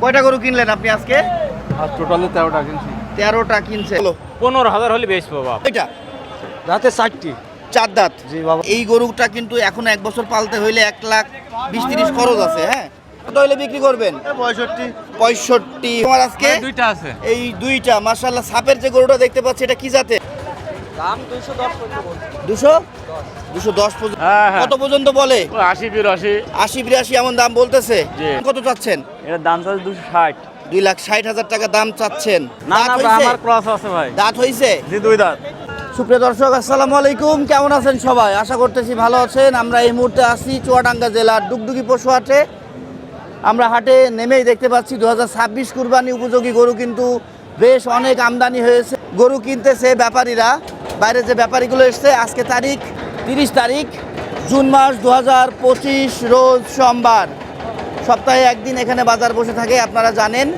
কয়টা গরু কিনলেন আপনি আজকে? আর টোটালে তেরোটা কিনছি। তেরোটা কিনছে। পনেরো হাজার হলে বেশ বাবা এটা? রাতে ষাটটি চার দাঁত? জি বাবা। এই গরুটা কিন্তু এখন এক বছর পালতে হইলে এক লাখ বিশ তিরিশ খরচ আছে হ্যাঁ? কত হইলে বিক্রি করবেন? পঁয়ষট্টি। পঁয়ষট্টি। তোমার আজকে? দুইটা আছে। এই দুইটা। মার্শাল্লাহ সাপের যে গরুটা দেখতে পাচ্ছি এটা কি জাতে দাম দুশো দশ? দুশো। দুশো দশ হ্যাঁ, হ্যাঁ। কত পর্যন্ত বলে? আশি বিরাশি। আশি বিরাশি এমন দাম বলতেছে। কত চাচ্ছেন? এটার দাম চাচ্ছে দুশো ষাট। দুই লাখ ষাট হাজার টাকা দাম চাচ্ছেন। দাঁত জি দুই দাঁত। সুপ্রিয় দর্শক আসসালামু আলাইকুম। কেমন আছেন সবাই? আশা করতেছি ভালো আছেন। আমরা এই মুহূর্তে আছি চুয়াডাঙ্গা জেলার ডুগডুগি পশু হাটে। আমরা হাটে নেমেই দেখতে পাচ্ছি দু হাজার ছাব্বিশ কুরবানি উপযোগী গরু কিন্তু বেশ অনেক আমদানি হয়েছে। গরু কিনতেছে ব্যাপারীরা। বাইরে যে ব্যাপারীগুলো এসছে আজকে তারিখ তিরিশ তারিখ, জুন মাস দু হাজার পঁচিশ, রোজ সোমবার। সপ্তাহে একদিন এখানে বাজার বসে থাকে, আপনারা জানেন।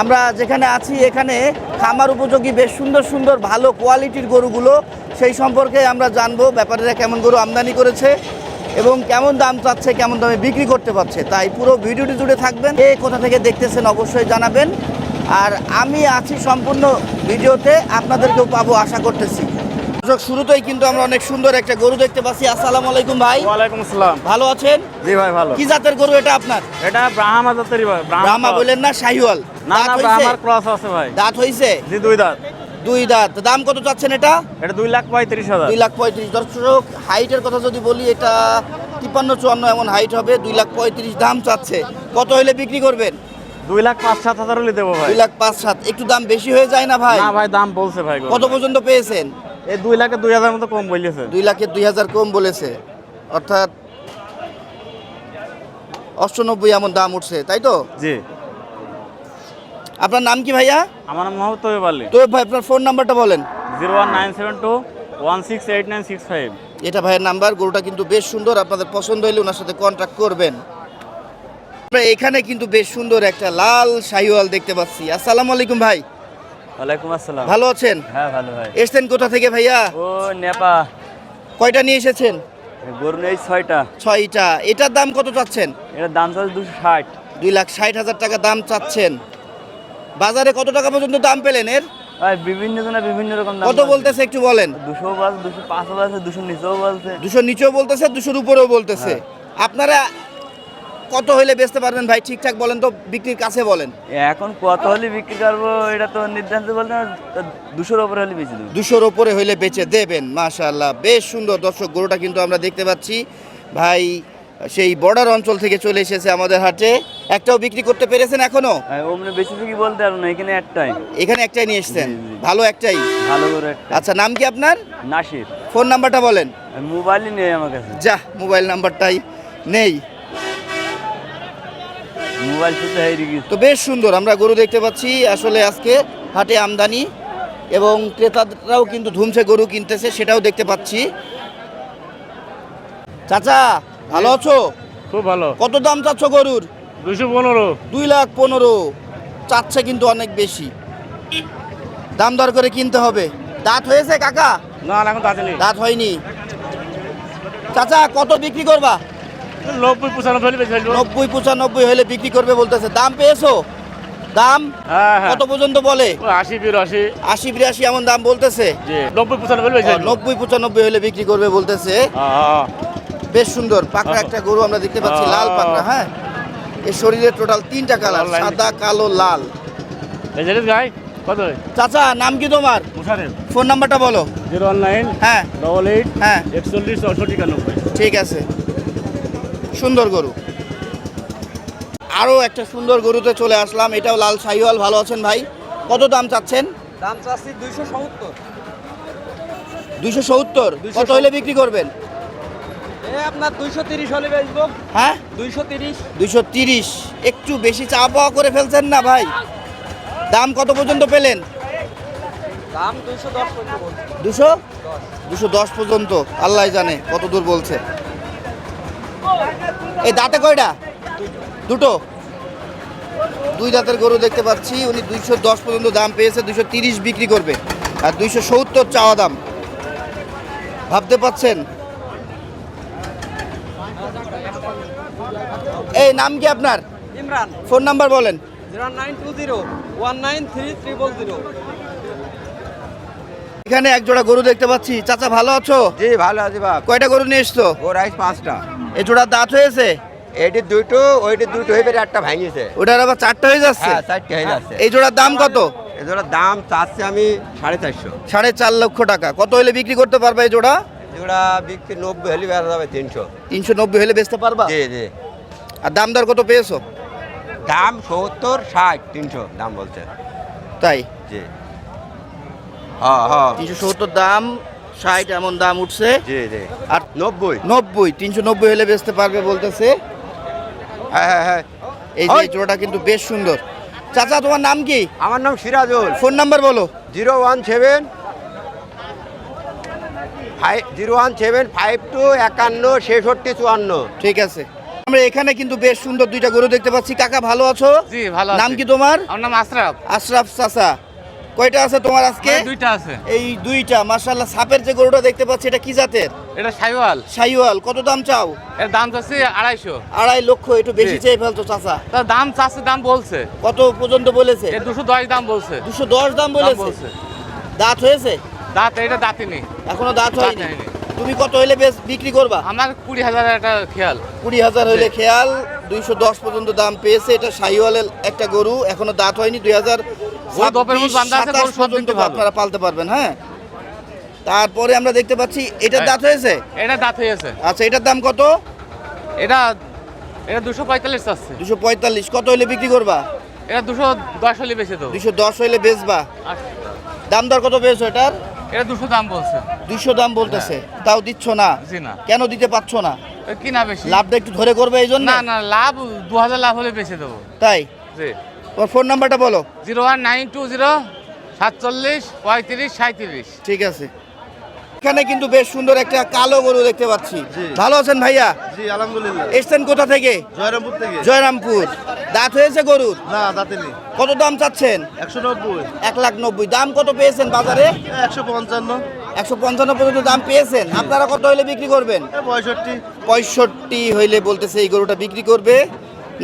আমরা যেখানে আছি, এখানে খামার উপযোগী, বেশ সুন্দর সুন্দর, ভালো কোয়ালিটির গরুগুলো, সেই সম্পর্কে আমরা জানব, ব্যাপারীরা কেমন গরু আমদানি করেছে এবং কেমন দাম চাচ্ছে, কেমন দামে বিক্রি করতে পারছে। তাই পুরো ভিডিওটি জুড়ে থাকবেন এ কোথা থেকে দেখতেছেন অবশ্যই জানাবেন। আর আমি আছি সম্পূর্ণ ভিডিওতে, আপনাদেরকেও পাবো, আশা করতেছি। দর্শক, শুরুতেই কিন্তু আমরা অনেক সুন্দর একটা গরু দেখতে পাচ্ছি। আসসালামু আলাইকুম ভাই। ওয়ালাইকুম আসসালাম। ভালো আছেন? জি ভাই ভালো। কি জাতের গরু এটা আপনার? এটা ব্রাহ্মা জাতেরই ভাই ব্রাহ্মা। বললেন না শাহিওয়াল। না না হইছে? আমার ক্রস আছে ভাই। দাঁত হইছে? জি দুই দাঁত। দুই দাঁত। দাম কত চাচ্ছেন এটা? এটা দুই লাখ পঁয়ত্রিশ হাজার। দুই লাখ পঁয়ত্রিশ। দর্শক হাইটের কথা যদি বলি এটা তিপ্পান্ন চুয়ান্ন এমন হাইট হবে। দুই লাখ পঁয়ত্রিশ দাম চাচ্ছে। কত হইলে বিক্রি করবেন? দুই লাখ পাঁচ সাত হাজার হলে দেবো ভাই। দুই লাখ পাঁচ সাত। একটু দাম বেশি হয়ে যায় না ভাই? না ভাই দাম বলছে ভাই কত পর্যন্ত পেয়েছেন? এই দুই লাখে দুই হাজার মতো কম বলেছে দুই লাখের দুই হাজার কম বলেছে। অর্থাৎ অষ্টানব্বই এমন দাম উঠছে তাই তো? জি। আপনার নাম কি ভাইয়া? আমার নাম মোহাম্মদ তৈব আলী। তো ভাই আপনার ফোন নাম্বারটা বলেন। Zero one nine seven two one six eight nine six five. এটা ভাইয়ের নাম্বার গরুটা কিন্তু বেশ সুন্দর আপনাদের পছন্দ হইলে ওনার সাথে কন্ট্যাক্ট করবেন। আমরা এখানে কিন্তু বেশ সুন্দর একটা লাল শাহিওয়াল দেখতে পাচ্ছি। আসসালামু আলাইকুম ভাই। ওয়ালাইকুম আসসালাম। ভালো আছেন? হ্যাঁ ভালো ভাই। এসছেন কোথা থেকে ভাইয়া? ও নেপা। কয়টা নিয়ে এসেছেন? গরু নেই ছয়টা। ছয়টা। এটার দাম কত চাচ্ছেন? এটার দাম চাচ্ছে দুশো ষাট। দুই লাখ ষাট হাজার টাকা দাম চাচ্ছেন। বাজারে কত টাকা পর্যন্ত দাম পেলেন এর? বিভিন্ন জনের বিভিন্ন রকম দাম কত বলতেছে একটু বলেন। দুশো বলছে দুশো পাঁচও বলছে দুশো নিচেও বলছে। দুশো নিচেও বলতেছে দুশোর উপরেও বলতেছে। আপনারা কত হইলে বেচতে পারবেন ভাই? ঠিকঠাক বলেন তো বিক্রির কাছে বলেন। এখন কত হলে বিক্রি করব এটা তো নির্ধারিত বলতে দুশোর ওপরে হলে বেশি দেবো। দুশোর ওপরে হইলে বেচে দেবেন মাশাআল্লাহ। বেশ সুন্দর দর্শক গরুটা কিন্তু আমরা দেখতে পাচ্ছি। ভাই সেই বর্ডার অঞ্চল থেকে চলে এসেছে আমাদের হাটে। একটাও বিক্রি করতে পেরেছেন এখনও? ওমনে বেশি থেকে বলতে পারব না এখানে একটাই। এখানে একটাই নিয়ে এসেছেন। ভালো একটাই? ভালো করে আচ্ছা নাম কি আপনার? নাসির। ফোন নাম্বারটা বলেন। মোবাইলই নেই আমার কাছে। যা মোবাইল নাম্বারটাই নেই। মোবাইল হাইরে গেছে। তো বেশ সুন্দর আমরা গরু দেখতে পাচ্ছি। আসলে আজকে হাটে আমদানি এবং ক্রেতারাও কিন্তু ধুমছে গরু কিনতেছে সেটাও দেখতে পাচ্ছি। চাচা ভালো আছো? খুব ভালো। কত দাম চাচ্ছ গরুর? দুশো পনেরো। দুই লাখ পনেরো। চাচ্ছে কিন্তু অনেক বেশি। দাম দর করে কিনতে হবে। দাঁত হয়েছে কাকা? না এখন নেই দাঁত হয়নি। চাচা কত বিক্রি করবা? নব্বই পঁচানব্বই হলে বেশি নব্বই পঁচানব্বই হলে বিক্রি করবে বলতেছে। দাম পেয়েছ? দাম? হ্যাঁ হ্যাঁ। কত পর্যন্ত বলে? আশি বিরাশি। আশি বিরাশি এমন দাম বলতেছে। নব্বই পঁচানব্বই হলে নব্বই পঁচানব্বই হলে বিক্রি করবে বলতেছে। বেশ সুন্দর। পাকড়া একটা গরু আমরা দেখতে পাচ্ছি লাল পাকড়া হ্যাঁ? এর শরীরে টোটাল তিনটা কালার সাদা কালো লাল। চাচা নাম কি তোমার? ফোন নাম্বারটা বলো। জিরো ওয়ান নাইন হ্যাঁ। ডবল এইট হ্যাঁ। একচল্লিশ একানব্বই। ঠিক আছে। সুন্দর গরু। আরও একটা সুন্দর গরুতে চলে আসলাম। এটাও লাল শাহিওয়াল ভালো আছেন ভাই? কত দাম চাচ্ছেন? দাম চাচ্ছি দুইশো সত্তর। দুইশো সত্তর? কত হলে বিক্রি করবেন? আপনার দুইশো তিরিশ হলে বেচবো। হ্যাঁ? দুইশো তিরিশ। দুইশো তিরিশ। একটু বেশি চা পাওয়া করে ফেলছেন না ভাই? দাম কত পর্যন্ত পেলেন? দাম দুইশো দশ পর্যন্ত দুশো? দুশো। দশ পর্যন্ত। আল্লাহ জানে কত দূর বলছে। এই দাঁতে কয়টা? দুটো। দুই দাঁতের গরু দেখতে পাচ্ছি উনি দুইশো দশ পর্যন্ত দাম পেয়েছে দুইশো তিরিশ বিক্রি করবে আর দুইশো সত্তর চাওয়া দাম। ভাবতে পাচ্ছেন এই নাম কি আপনার? ইমরান। ফোন নাম্বার বলেন। এখানে এক জোড়া গরু দেখতে পাচ্ছি। চাচা ভালো আছো? জি ভালো আছে বাপ। কয়টা গরু নিয়ে এসছো? ও রাইস পাঁচটা। এই জোড়ার দাঁত হয়েছে? এটি দুটো ওইটি দুটো হয়ে বেড়ে একটা ভাঙিয়েছে ওটার আবার চারটা হয়ে যাচ্ছে? হ্যাঁ চারটে হয়ে যাচ্ছে। এই জোড়ার দাম কত? এদের দাম চাচ্ছি আমি সাড়ে চারশো। সাড়ে চার লক্ষ টাকা। কত হলে বিক্রি করতে পারবে এই জোড়া? যেগুলা বিক্রি নব্বই হলে বেড়া যাবে তিনশো। তিনশো নব্বই হলে বেচতে পারবা? জি জি। আর দাম দর কত পেয়েছ? দাম সত্তর ষাট তিনশো দাম বলছে। তাই? জি। হ্যাঁ হ্যাঁ। তিনশো সত্তর দাম ষাট এমন দাম উঠছে। জি জি। আর নব্বই? নব্বই তিনশো নব্বই হলে বেচতে পারবে বলতেছে। হ্যাঁ হ্যাঁ হ্যাঁ। এই যে জোড়াটা কিন্তু বেশ সুন্দর। চাচা তোমার নাম কি? আমার নাম সিরাজুল। ফোন নাম্বার বলো। Zero one seven five zero one seven five two একান্ন ছেষট্টি চুয়ান্ন। ঠিক আছে। আমরা এখানে কিন্তু বেশ সুন্দর দুইটা গরু দেখতে পাচ্ছি। কাকা ভালো আছো? জি ভালো নাম কি তোমার? আমার নাম আশরাফ। আশরাফ চাচা। কয়টা আছে তোমার আজকে? দুইটা আছে। এই দুইটা মাশাআল্লাহ সাপের যে গরুটা দেখতে পাচ্ছি এটা কি জাতের? এটা সাইওয়াল। শাহিওয়াল কত দাম চাও? এর দাম চাচ্ছে আড়াইশো। আড়াই লক্ষ একটু বেশি। চেয়ে ফেলতো চাচা। তার দাম চাচ্ছে দাম বলছে। কত পর্যন্ত বলেছে? দুশো দশ দাম বলছে। দুশো দশ দাম বলেছে? দাঁত হয়েছে? দাঁত এটা দাঁতিনি। এখনও দাঁত হয়নি। তুমি কত হইলে বেশ বিক্রি করবা? আমার কুড়ি হাজার একটা খেয়াল। কুড়ি হাজার হইলে খেয়াল দুইশো দশ পর্যন্ত দাম পেয়েছে। এটা শাহিওয়ালের একটা গরু এখনও দাঁত হয়নি। দুই হাজার ওই দপের মধ্যে বান্ধা আছে, গরু সব পর্যন্ত আপনারা পালতে পারবেন হ্যাঁ? তারপরে আমরা দেখতে পাচ্ছি এটার হ্যাঁ। দাঁত হয়েছে? এটা দাঁত হয়েছে। আচ্ছা এটার দাম কত? এটা এটা দুশো পঁয়তাল্লিশ চাচ্ছে। দুশো পঁয়তাল্লিশ কত হইলে বিক্রি করবা? এটা দুশো দশ হলে বেশি দেবো। দুশো দশ হইলে বেচবা। দাম দর কত পেয়েছ এটার? এটা দুশো দাম বলছে। দুশো দাম বলতেছে। তাও দিচ্ছ না? জি না। কেন দিতে পারছ না? কিনা বেশি। লাভটা একটু ধরে করবে এই জন্য না না লাভ দু হাজার লাভ হলে বেশি দেবো। তাই? জি। তোমার ফোন নাম্বারটা বলো। Zero one nine two zero সাতচল্লিশ পঁয়ত্রিশ সাঁত্রিশ ঠিক আছে। এখানে কিন্তু বেশ সুন্দর একটা কালো গরু দেখতে পাচ্ছি। ভালো আছেন ভাইয়া? জি আলহামদুলিল্লাহ। এসছেন কোথা থেকে? জয়রামপুর থেকে। জয়রামপুর। দাঁত হয়েছে গরুর? না দাঁতেনি কত দাম চাচ্ছেন? একশো নব্বই। এক লাখ নব্বই। দাম কত পেয়েছেন বাজারে? একশো পঞ্চান্ন। একশো পঞ্চান্ন পর্যন্ত দাম পেয়েছেন। আপনারা কত হইলে বিক্রি করবেন? পঁয়ষট্টি। পঁয়ষট্টি হইলে বলতেছে এই গরুটা বিক্রি করবে।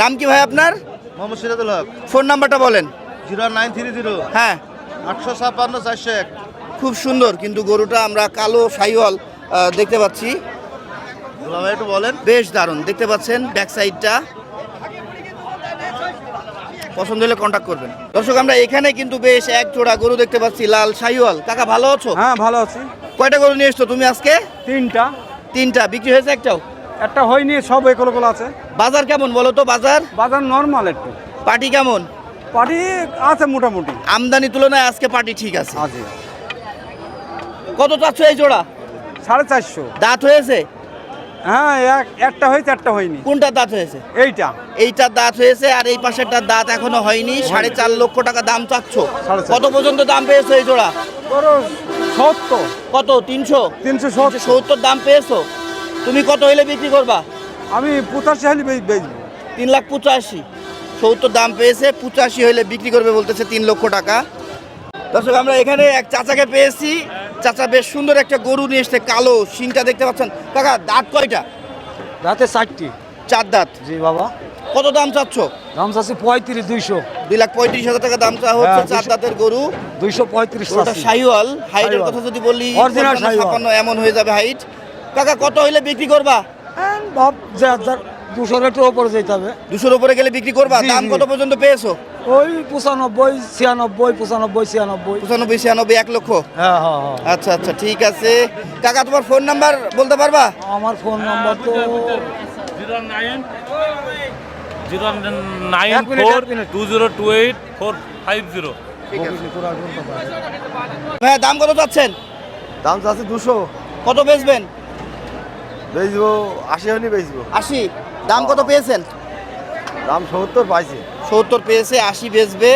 নাম কি ভাই আপনার? মোহাম্মদ সিরাজুল হক। ফোন নাম্বারটা বলেন। Zero nine three zero. হ্যাঁ। আটশো ছাপ্পান্ন চারশো এক। খুব সুন্দর কিন্তু গরুটা আমরা কালো সাইওয়াল দেখতে পাচ্ছি। একটু বলেন। বেশ দারুণ দেখতে পাচ্ছেন ব্যাক সাইডটা পছন্দ হলে কন্ট্যাক্ট করবেন। দর্শক আমরা এখানে কিন্তু বেশ এক জোড়া গরু দেখতে পাচ্ছি লাল সাইওয়াল। কাকা ভালো আছো? হ্যাঁ ভালো আছি। কয়টা গরু নিয়ে এসছো তুমি আজকে? তিনটা। তিনটা বিক্রি হয়েছে একটাও? একটা হয়নি সব একল আছে। বাজার কেমন বলো তো বাজার? বাজার নর্মাল একটু। পার্টি কেমন? পার্টি আছে মোটামুটি। আমদানি তুলনায় আজকে পার্টি ঠিক আছে। আছে। কত চাচ্ছ এই জোড়া? সাড়ে চারশো। দাঁত হয়েছে? হ্যাঁ এক একটা হয়েছে একটা হয়নি। কোনটা দাঁত হয়েছে? এইটা। এইটার দাঁত হয়েছে আর এই পাশেরটার দাঁত এখনও হয়নি। সাড়ে চার লক্ষ টাকা দাম চাচ্ছ। কত পর্যন্ত দাম পেয়েছ এই জোড়া? সত্তর। কত? তিনশো? তিনশো সত্তর দাম পেয়েছ? তুমি কত হইলে বিক্রি করবা? আমি পঁচাশি হালি বেচবো। তিন লাখ পঁচাশি। সত্তর দাম পেয়েছে পঁচাশি হইলে বিক্রি করবে বলতেছে তিন লক্ষ টাকা। দর্শক আমরা এখানে এক চাচাকে পেয়েছি। চাচা বেশ সুন্দর একটা গরু নিয়ে এসছে কালো শিংটা দেখতে পাচ্ছেন। কাকা দাঁত কয়টা? রাতে ষাটটি চার দাঁত। জি বাবা। কত দাম চাচ্ছ? দাম চাচ্ছি পঁয়ত্রিশ দুইশো। দুই লাখ পঁয়ত্রিশ হাজার টাকা দাম চাওয়া হচ্ছে হ্যাঁ, চার দাঁতের গরু। দুইশো পঁয়ত্রিশ শাহিওয়াল হাইটের। কথা যদি বলি। ছাপ্পান্ন এমন হয়ে যাবে হাইট কাকা কত হইলে বিক্রি করবা? ভাব যে হাজার দুশোর একটু ওপরে যেতে হবে। দুশোর উপরে গেলে বিক্রি করবা? দাম কত পর্যন্ত পেয়েছ? ওই পঁচানব্বই ছিয়ানব্বই পঁচানব্বই ছিয়ানব্বই। পঁচানব্বই ছিয়ানব্বই এক লক্ষ? হ্যাঁ হ্যাঁ হ্যাঁ। আচ্ছা আচ্ছা ঠিক আছে। কাকা তোমার ফোন নাম্বার বলতে পারবা? আমার ফোন নাম্বার তো zero nine zero nine four two zero two eight four five zero. হ্যাঁ দাম কত চাচ্ছেন? দাম চাচ্ছে দুশো। কত বেচবেন? বেচবো আশি হলে বেচবো। আশি? দাম কত পেয়েছেন? দাম সত্তর পাইছি। সত্তর পেয়েছে আশি বেচবে।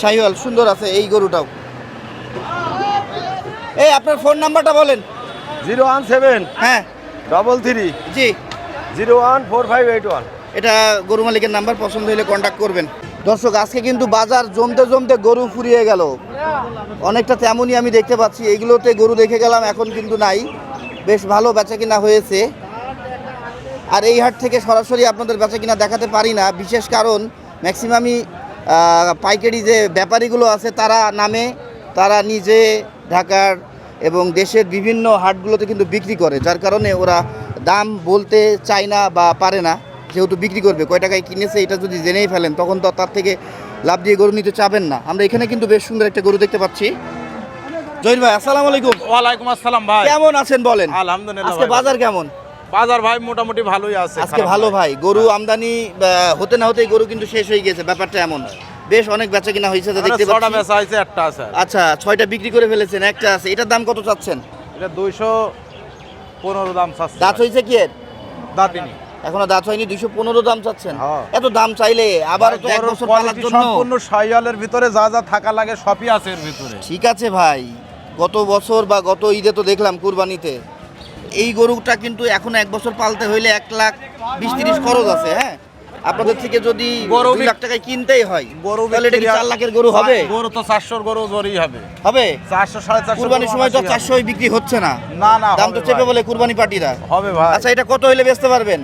শাহিওয়াল সুন্দর আছে এই গরুটাও। এই আপনার ফোন নাম্বারটা বলেন। জিরো ওয়ান সেভেন হ্যাঁ। ডবল থ্রি জি। Zero one four five eight one. এটা গরু মালিকের নাম্বার পছন্দ হলে কন্ট্যাক্ট করবেন। দর্শক, আজকে কিন্তু বাজার জমতে জমতে গরু ফুরিয়ে গেল। অনেকটা তেমনই আমি দেখতে পাচ্ছি। এগুলোতে গরু দেখে গেলাম, এখন কিন্তু নাই। বেশ ভালো বেচা কিনা হয়েছে। আর এই হাট থেকে সরাসরি আপনাদের বেচা কিনা দেখাতে পারি না। বিশেষ কারণ ম্যাক্সিমামই পাইকারি যে ব্যাপারীগুলো আছে, তারা নামে, তারা নিজে ঢাকার এবং দেশের বিভিন্ন হাটগুলোতে কিন্তু বিক্রি করে। যার কারণে ওরা দাম বলতে চায় না বা পারে না। যেহেতু বিক্রি করবে কয় টাকায় কিনেছে এটা যদি জেনেই ফেলেন তখন তো তার থেকে লাভ দিয়ে গরু নিতে চাবেন না। আমরা এখানে কিন্তু বেশ সুন্দর একটা গরু দেখতে পাচ্ছি। জহির ভাই আসসালামু আলাইকুম। ওয়ালাইকুম আসসালাম ভাই। কেমন আছেন বলেন? আলহামদুলিল্লাহ আজকে বাজার কেমন? বাজার ভাই মোটামুটি ভালোই আছে আজকে ভালো ভাই। গরু আমদানি হতে না হতেই গরু কিন্তু শেষ হয়ে গেছে ব্যাপারটা এমন বেশ অনেক বেচা কিনা হয়েছে যা দেখতে ছটা বেচা একটা আছে। আচ্ছা ছয়টা বিক্রি করে ফেলেছেন একটা আছে। এটার দাম কত চাচ্ছেন? এটা দুইশো পনেরো দাম চাচ্ছে দাঁত হয়েছে কি এর? দাঁতিনি এখনও দাঁত হয়নি দুইশো পনেরো দাম চাচ্ছেন। হ্যাঁ। এত দাম চাইলে আবার তো এক বছর পালার জন্য। সম্পূর্ণ সাইয়ালের ভিতরে যা যা থাকা লাগে সবই আছে এর ভিতরে। ঠিক আছে ভাই গত বছর বা গত ঈদে তো দেখলাম কুরবানিতে। এই গরুটা কিন্তু এখন এক বছর পালতে হইলে এক লাখ বিশ তিরিশ খরচ আছে হ্যাঁ? আপনাদের থেকে যদি গরু লাখ টাকায় কিনতেই হয় গরু তাহলে এটা কি চার লাখের গরু হবে? গরু তো চারশোর গরু জোরই হবে। হবে? চারশো সাড়ে চারশো কুরবানির সময় তো চারশো বিক্রি হচ্ছে না। না না দাম তো চেপে। বলে কুরবানি পার্টিরা। হবে ভাই। আচ্ছা এটা কত হইলে বেচতে পারবেন?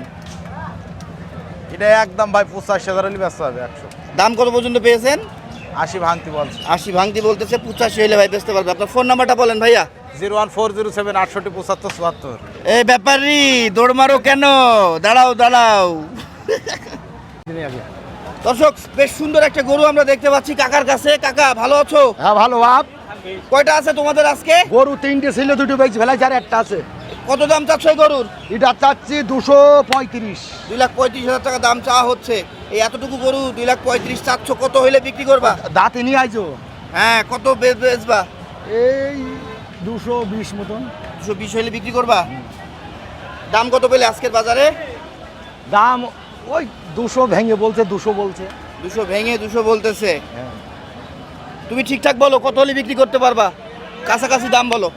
এটা একদম ভাই পঁচাশি হাজার হলে ব্যস্ত হবে একশো। দাম কত পর্যন্ত পেয়েছেন? আশি ভাঙতি বলছে। আশি ভাঙতি বলতেছে পঁচাশি হইলে ভাই বেচতে পারবে। আপনার ফোন নাম্বারটা বলেন ভাইয়া। Zero one four zero seven আটষট্টি পঁচাত্তর চুয়াত্তর। এ ব্যাপারি দৌড় মারো কেন? দাঁড়াও দাঁড়াও। দর্শক বেশ সুন্দর একটা গরু আমরা দেখতে পাচ্ছি কাকার কাছে। কাকা ভালো আছো? হ্যাঁ ভালো বাপ। কয়টা আছে তোমাদের আজকে? গরু তিনটে ছিল দুটো বেশি ফেলাইছে আর একটা আছে। কত দাম চাচ্ছ গরুর? এটা চাচ্ছি দুশো পঁয়ত্রিশ। দুই লাখ পঁয়ত্রিশ হাজার টাকা দাম চাওয়া হচ্ছে। এই এতটুকু গরু দুই লাখ পঁয়ত্রিশ চাচ্ছ কত হইলে বিক্রি করবা? দাঁতে নিয়ে আইছো হ্যাঁ কত বেচবা? এই দুশো বিশ মতন। দুশো বিশ হইলে বিক্রি করবা? দাম কত পেলে আজকের বাজারে? দাম ওই দুশো ভেঙে বলছে দুশো বলছে। দুশো ভেঙে দুশো বলতেছে। তুমি ঠিকঠাক বলো কত হলে বিক্রি করতে পারবা? কাছাকাছি দাম বলো।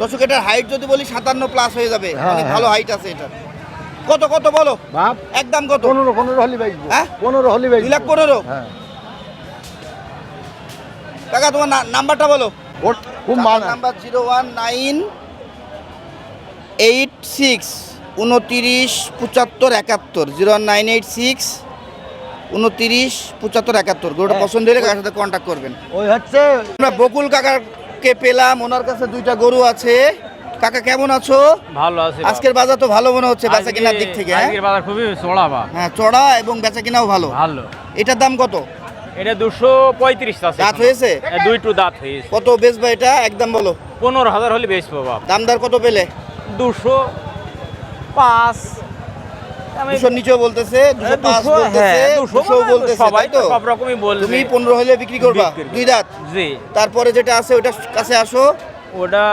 দর্শক এটার হাইট যদি বলি সাতান্ন প্লাস হয়ে যাবে। হ্যাঁ, অনেক হ্যাঁ। ভালো হাইট আছে এটা কত কত বলো? বাপ একদম কত? পনেরো পনেরো হলে বেচবো। হ্যাঁ? পনেরো হলে দুই বেচবো লাখ পনেরো? হ্যাঁ। কাকা তোমার নাম্বারটা বলো। খুব number zero one nine eight six. উনতিরিশ পঁচাত্তর একাত্তর জিরো নাইন এইট সিক্স উনতিরিশ পঁচাত্তর একাত্তর। গরুটা হ্যাঁ। পছন্দ হলে কাকার সাথে কন্ট্যাক্ট করবেন। ওই হচ্ছে আমরা বকুল কাকাকে পেলাম ওনার কাছে দুইটা গরু আছে। কাকা কেমন আছো? ভালো আছে আজকের বাজার তো ভালো মনে হচ্ছে বেচা কেনার দিক থেকে হ্যাঁ? আজকের বাজার খুবই চড়া বা। হ্যাঁ চড়া এবং বেচা কেনাও ভালো। ভালো। এটার দাম কত? এটা দুশো পঁয়ত্রিশ আছে। দাঁত হয়েছে? দুইটু দাঁত হয়েছে। কত বেচবা এটা? একদম বলো। পনেরো হাজার হলে বেচবো বাপ। দামদার কত পেলে? দুশো পাঁচ। আমি- দুশোর নিচেও বলতেছে দুশো হ্যাঁ, পাঁচ দুশো, বলতেছে হ্যাঁ, দুশো দুশো বলতেছে সবাই তো সব রকমই বলবে। তুমি পনেরো হলে বিক্রি করবা দুই দাঁত। জি। তারপরে যেটা আছে ওটা কাছে আসো। ওটা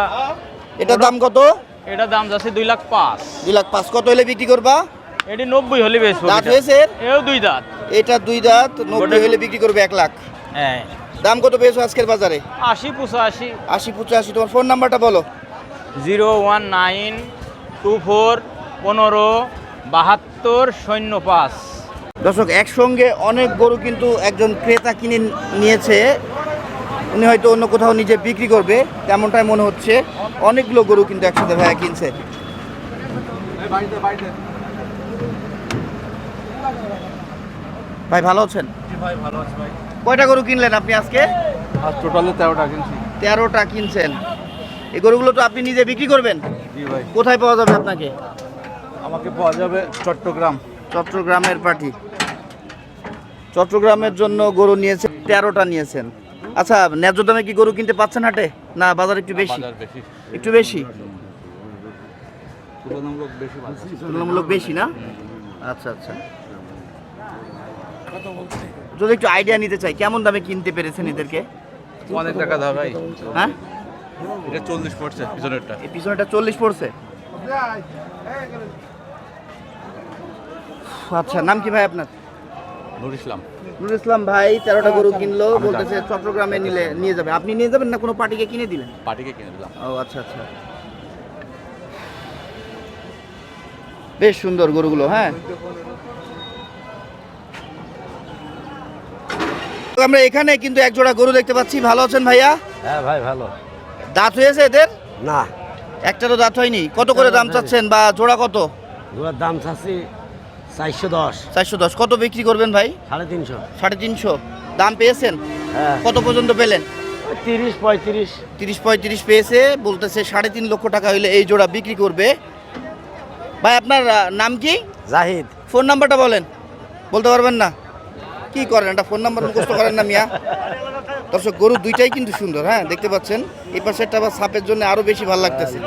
এটার দাম কত? এটা দাম যাচ্ছে দুই লাখ পাঁচ। দুই লাখ পাঁচ। কত হলে বিক্রি করবা? এটি নব্বই হলে বেচবো দাঁত হয়েছে এও দুই দাঁত। এটা দুই দাঁত নব্বই হলে বিক্রি করবে এক লাখ। হ্যাঁ। দাম কত পেয়েছ আজকের বাজারে? আশি পঁচাশি। আশি পঁচাশি। তোমার ফোন নাম্বারটা বলো। Zero one nine two four পনেরো বাহাত্তর সৈন্য পাঁচ দর্শক একসঙ্গে অনেক গরু কিন্তু একজন ক্রেতা কিনে নিয়েছে। উনি হয়তো অন্য কোথাও নিজে বিক্রি করবে তেমনটাই মনে হচ্ছে। অনেকগুলো গরু কিন্তু একসাথে ভাইয়া কিনছে। ভাই ভালো আছেন? ভাই ভালো আছে ভাই। কয়টা গরু কিনলেন আপনি আজকে? আর টোটালে তেরোটা কিনছি। তেরোটা কিনছেন। এই গরুগুলো তো আপনি নিজে বিক্রি করবেন? জি ভাই। কোথায় পাওয়া যাবে আপনাকে? আমাকে পাওয়া যাবে চট্টগ্রাম। চট্টগ্রামের পার্টি। চট্টগ্রামের জন্য গরু নিয়েছে তেরোটা নিয়েছেন। আচ্ছা ন্যায্য দামে কি গরু কিনতে পাচ্ছেন হাটে? না বাজার একটু বেশি? বেশি। একটু বেশি? তুলনামূলক বেশি না? আচ্ছা আচ্ছা। যদি একটু আইডিয়া নিতে চাই কেমন দামে কিনতে পেরেছেন এদেরকে? অনেক টাকা দাও ভাই। হ্যাঁ? এটা চল্লিশ পড়ছে পিছনেরটা। এই পিছনেটা চল্লিশ পড়ছে। আচ্ছা নাম কি ভাই আপনার? নুর ইসলাম। নুরুল ইসলাম ভাই তেরোটা গরু কিনলো বলতেছে চট্টগ্রামে নিলে নিয়ে যাবে। আপনি নিয়ে যাবেন না কোনো পার্টিকে কিনে দিলেন? পার্টিকে কিনে দিলাম। ও আচ্ছা আচ্ছা। বেশ সুন্দর গরুগুলো হ্যাঁ। আমরা এখানে কিন্তু এক জোড়া গরু দেখতে পাচ্ছি। ভালো আছেন ভাইয়া? হ্যাঁ ভাই ভালো। দাঁত হয়েছে এদের? না। একটা তো দাঁত হয়নি। কত করে দাম চাচ্ছেন বা জোড়া কত? ওগুলোর দাম চাচ্ছি চারশো দশ। চারশো দশ। কত বিক্রি করবেন ভাই? সাড়ে তিনশো। সাড়ে তিনশো। দাম পেয়েছেন? হ্যাঁ। কত পর্যন্ত পেলেন? তিরিশ পঁয়ত্রিশ। তিরিশ পঁয়ত্রিশ পেয়েছে বলতেছে সাড়ে তিন লক্ষ টাকা হইলে এই জোড়া বিক্রি করবে। ভাই আপনার আহ, নাম কি? জাহিদ। ফোন নাম্বারটা বলেন। বলতে পারবেন না? কি করেন? একটা ফোন নাম্বার মুখস্থ করেন না মিয়া। দর্শক গরু দুইটাই কিন্তু সুন্দর হ্যাঁ দেখতে পাচ্ছেন। এই পাশেরটা আবার সাপের জন্য আরও বেশি ভালো লাগতেছে।